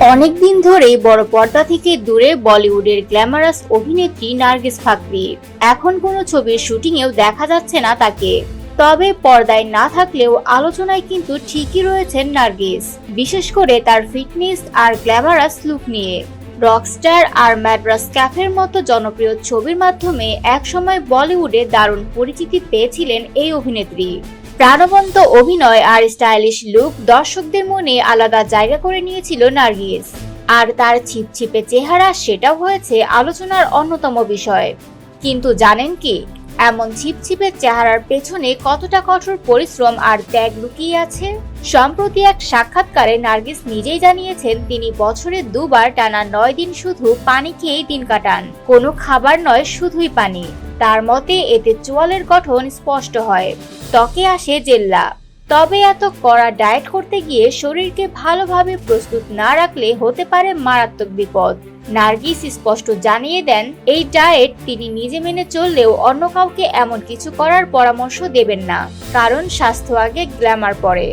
অনেকদিন ধরেই বড় পর্দা থেকে দূরে বলিউডের গ্ল্যামারাস অভিনেত্রী নার্গিস ফাকরি। এখন কোনো ছবির শুটিংয়েও দেখা যাচ্ছে না তাকে। তবে পর্দায় না থাকলেও আলোচনায় কিন্তু ঠিকই রয়েছেন নার্গিস। বিশেষ করে তার ফিটনেস আর গ্ল্যামারাস লুক নিয়ে। রকস্টার আর ম্যাড্রাস ক্যাফের মতো জনপ্রিয় ছবির মাধ্যমে একসময় বলিউডে দারুণ পরিচিতি পেয়েছিলেন এই অভিনেত্রী। প্রাণবন্ত অভিনয় আর স্টাইলিশ লুক দর্শকদের মনে আলাদা জায়গা করে নিয়েছিল নার্গিস। আর তার ছিপছিপে চেহারা সেটাও হয়েছে আলোচনার অন্যতম বিষয়। কিন্তু জানেন কি? এমন ছিপছিপে চেহারার পেছনে কতটা কঠোর পরিশ্রম আর ত্যাগ লুকিয়ে আছে? সম্প্রতি এক সাক্ষাৎকারে নার্গিস নিজেই জানিয়েছেন, তিনি বছরে দুবার টানা নয় দিন শুধু পানি খেয়েই দিন কাটান। কোনো খাবার নয়, শুধুই পানি। তার মতে, এতে চোয়ালের গঠন স্পষ্ট হয়। ত্বকে আসে জেল্লা। তবে এত কড়া ডায়েট করতে গিয়ে শরীরকে ভালোভাবে প্রস্তুত না রাখলে হতে পারে মারাত্মক বিপদ। নার্গিস স্পষ্ট জানিয়ে দেন, এই ডায়েট তিনি নিজে মেনে চললেও অন্য কাউকে এমন কিছু করার পরামর্শ দেবেন না, কারণ স্বাস্থ্য আগে গ্ল্যামার পরে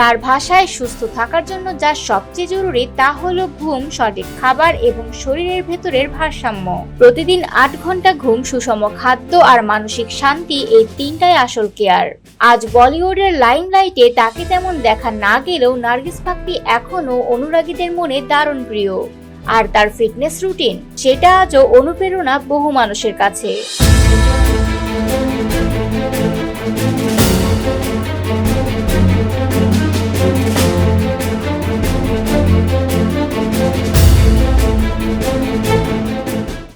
তার ভাষায় সুস্থ থাকার জন্য যা সবচেয়ে জরুরি তা হলো ঘুম, সঠিক খাবার এবং শরীরের ভেতরের ভারসাম্য। প্রতিদিন আট ঘণ্টা ঘুম, সুষম খাদ্য আর মানসিক শান্তি এই তিনটাই আসল কেয়ার। আজ বলিউডের লাইমলাইটে তাকে তেমন দেখা না গেলেও নার্গিস ফাকরি এখনও অনুরাগীদের মনে দারুণ প্রিয়। আর তার ফিটনেস রুটিন, সেটা আজও অনুপ্রেরণা বহু মানুষের কাছে।